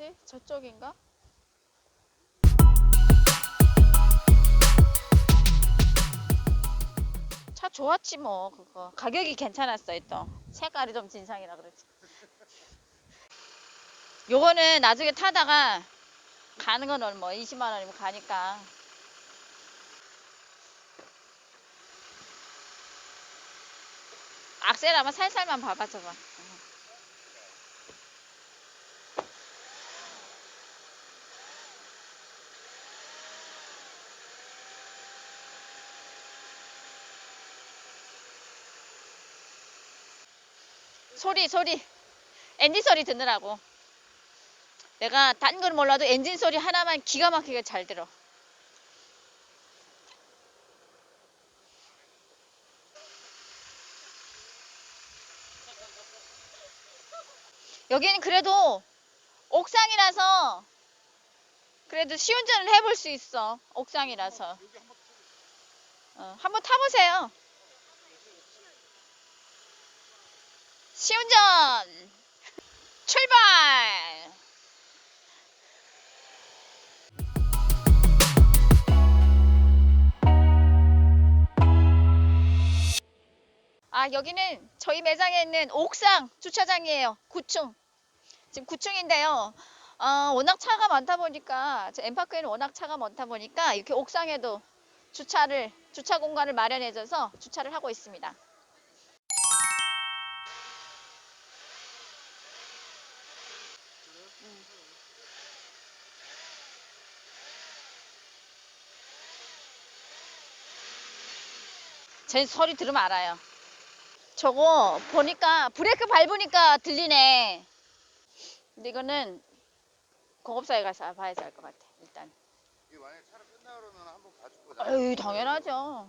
어디지? 저쪽인가? 차 좋았지 뭐 그거 가격이 괜찮았어요 또 색깔이 좀 진상이라 그러지 요거는 나중에 타다가 가는 거는 뭐 20만 원이면 가니까 악셀 아마 살살만 봐봐 저거 소리 소리. 엔진 소리 듣느라고. 내가 딴건 몰라도 엔진 소리 하나만 기가 막히게 잘 들어. 여기는 그래도 옥상이라서 그래도 시운전을 해볼 수 있어. 옥상이라서. 어, 한번 타보세요 시운전! 출발! 아 여기는 저희 매장에 있는 옥상 주차장이에요. 9층. 지금 9층인데요. 어, 워낙 차가 많다 보니까 저 엠파크에는 워낙 차가 많다 보니까 이렇게 옥상에도 주차를 주차 공간을 마련해줘서 주차를 하고 있습니다 제 소리 들으면 알아요. 저거 보니까 브레이크 밟으니까 들리네. 근데 이거는 공업사에 가서 봐야지 알 것 같아. 일단. 이게 만약에 차를 끝나 그러면 한번 봐줄 거다. 아유 당연하죠.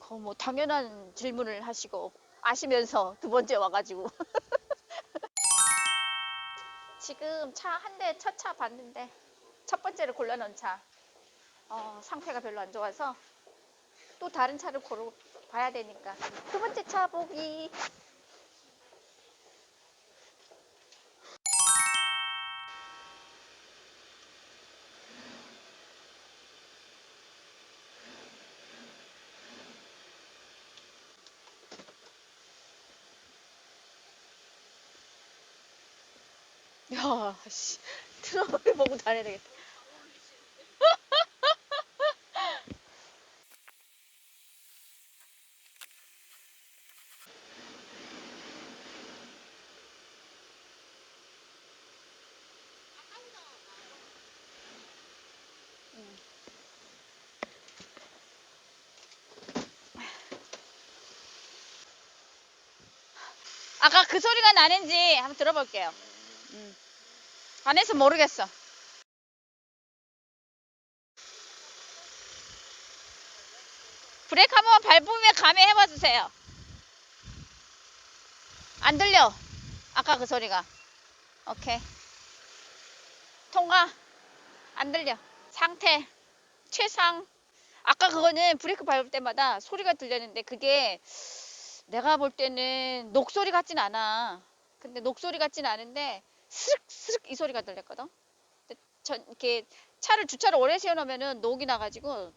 그 뭐 당연한 질문을 하시고 아시면서 두 번째 와가지고. 지금 차 한 대 첫 차 봤는데 첫 번째를 골라놓은 차 어, 상태가 별로 안 좋아서 또 다른 차를 고르 봐야 되니까 두 번째 차 보기. 야, 씨, 트럭을 보고 다녀야 되겠다. 아까 그 소리가 나는지 한번 들어볼게요. 음. 안에서 모르겠어. 브레이크 한 번만 밟으면 감회해봐 주세요. 안 들려. 아까 그 소리가. 오케이. 통과. 안 들려. 상태. 최상. 아까 그거는 브레이크 밟을 때마다 소리가 들렸는데 그게 내가 볼 때는 녹소리 같진 않아. 근데 녹소리 같진 않은데 스륵 이 소리가 들렸거든. 전 이렇게 차를 주차를 오래 세워놓으면은 녹이 나가지고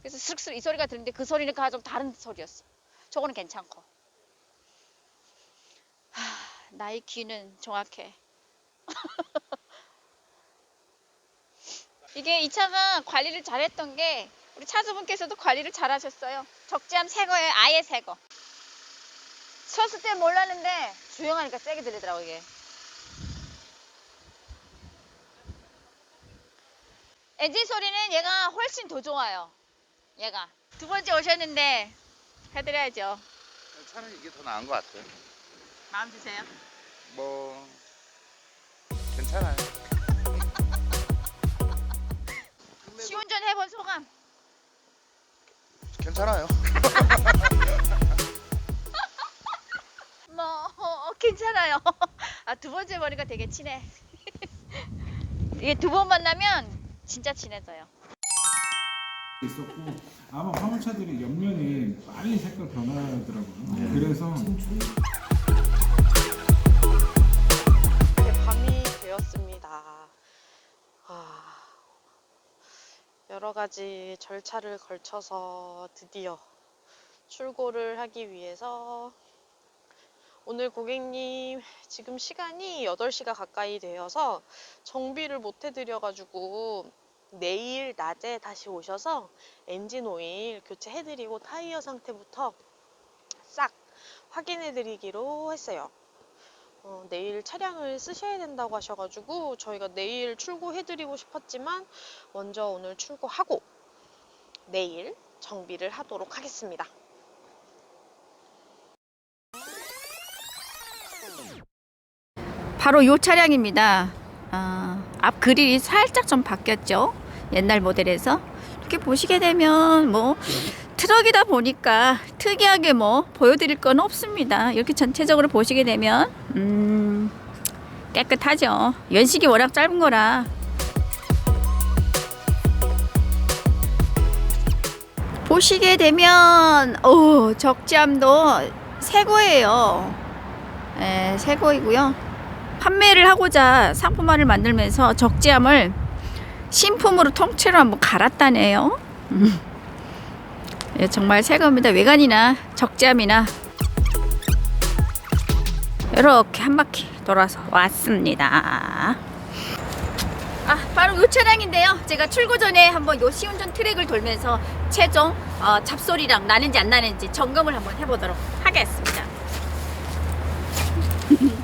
그래서 스륵 이 소리가 들리는데 그 소리는 좀 다른 소리였어. 저거는 괜찮고. 하, 나의 귀는 정확해. 이게 이 차가 관리를 잘했던 게 우리 차주분께서도 관리를 잘하셨어요. 적재함 새 거예요. 아예 새 거. 쳤을 때 몰랐는데 조용하니까 세게 들리더라고 이게. 엔진 소리는 얘가 훨씬 더 좋아요. 얘가 두 번째 오셨는데 해드려야죠. 차는 이게 더 나은 것 같아요. 마음 드세요. 뭐 괜찮아요. 시운전 해본 소감. 괜찮아요. 괜찮아요. 아, 두 번째 머리가 되게 친해. 이게 두 번 만나면 진짜 친해져요. 있었고 아마 화물차들이 옆면이 빨리 색깔 변하더라고요. 네. 그래서 이제 밤이 되었습니다. 아, 여러 가지 절차를 걸쳐서 드디어 출고를 하기 위해서 오늘 고객님 지금 시간이 8시가 가까이 되어서 정비를 못 해드려가지고 내일 낮에 다시 오셔서 엔진 오일 교체해드리고 타이어 상태부터 싹 확인해드리기로 했어요. 어, 내일 차량을 쓰셔야 된다고 하셔가지고 저희가 내일 출고해드리고 싶었지만 먼저 오늘 출고하고 내일 정비를 하도록 하겠습니다. 바로 이 차량입니다. 아, 앞 그릴이 살짝 좀 바뀌었죠. 옛날 모델에서 이렇게 보시게 되면 뭐 트럭이다 보니까 특이하게 뭐 보여드릴 건 없습니다. 이렇게 전체적으로 보시게 되면 음, 깨끗하죠. 연식이 워낙 짧은 거라 보시게 되면 오 적재함도 새 거예요. 예, 새 거이고요. 판매를 하고자 상품화를 만들면서 적재함을 신품으로 통째로 한번 갈았다네요. 음. 예, 정말 새 겁니다. 외관이나 적재함이나 이렇게 한 바퀴 돌아서 왔습니다. 아, 바로 이 차량인데요. 제가 출고 전에 한번 요 시운전 트랙을 돌면서 최종 어, 잡소리랑 나는지 안 나는지 점검을 한번 해보도록 하겠습니다. Mm-hmm.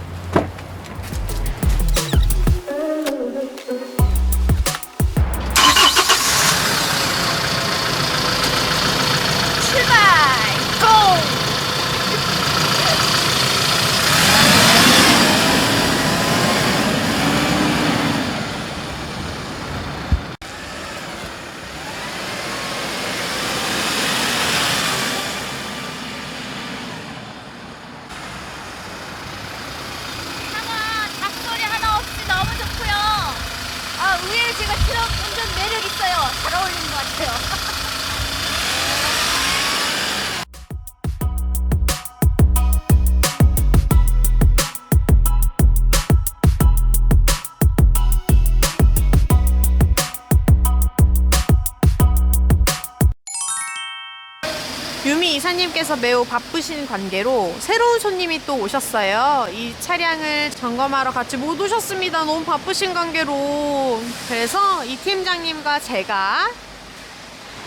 이사님께서 매우 바쁘신 관계로 새로운 손님이 또 오셨어요. 이 차량을 점검하러 같이 못 오셨습니다. 너무 바쁘신 관계로. 그래서 이 팀장님과 제가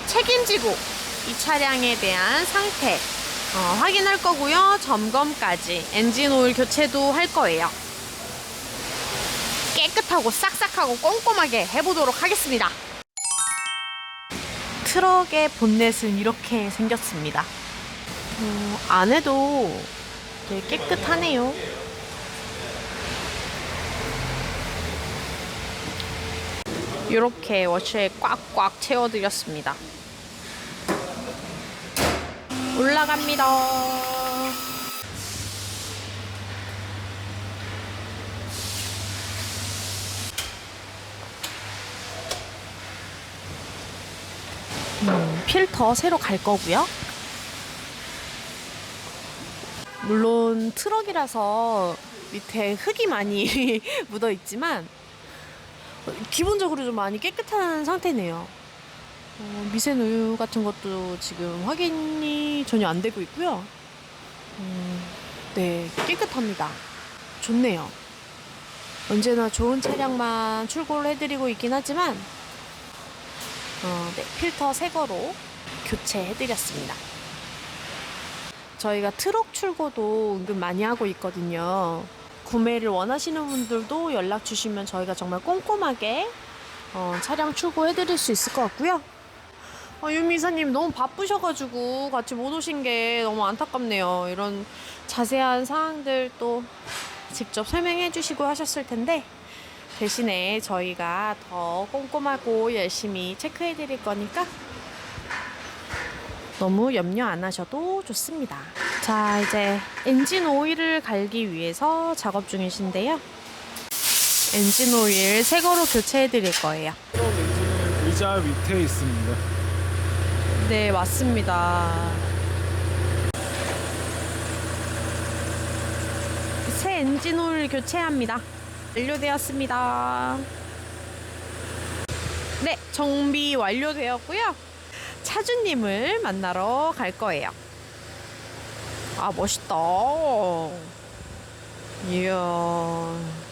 책임지고 이 차량에 대한 상태 어, 확인할 거고요. 점검까지 엔진 오일 교체도 할 거예요. 깨끗하고 싹싹하고 꼼꼼하게 해보도록 하겠습니다. 트럭의 본넷은 이렇게 생겼습니다. 어, 안에도 되게 깨끗하네요. 이렇게 워셔에 꽉꽉 채워드렸습니다. 올라갑니다. 음, 필터 새로 갈 거고요. 물론 트럭이라서 밑에 흙이 많이 묻어 있지만 어, 기본적으로 좀 많이 깨끗한 상태네요. 어, 미세 누유 같은 것도 지금 확인이 전혀 안 되고 있고요. 음, 네, 깨끗합니다. 좋네요. 언제나 좋은 차량만 출고를 해드리고 있긴 하지만 어, 네, 필터 새 거로 교체해드렸습니다. 저희가 트럭 출고도 은근 많이 하고 있거든요. 구매를 원하시는 분들도 연락 주시면 저희가 정말 꼼꼼하게 어, 차량 출고해드릴 수 있을 것 같고요. 어, 유미사님 너무 바쁘셔가지고 같이 못 오신 게 너무 안타깝네요. 이런 자세한 사항들 또 직접 설명해 주시고 하셨을 텐데 대신에 저희가 더 꼼꼼하고 열심히 체크해 드릴 거니까 너무 염려 안 하셔도 좋습니다. 자, 이제 엔진 오일을 갈기 위해서 작업 중이신데요. 엔진 오일 새 거로 교체해 드릴 거예요. 의자 밑에 있습니다. 네, 맞습니다. 새 엔진 오일 교체합니다. 완료되었습니다. 네, 정비 완료되었고요. 차주님을 만나러 갈 거예요. 아, 멋있다. 이야.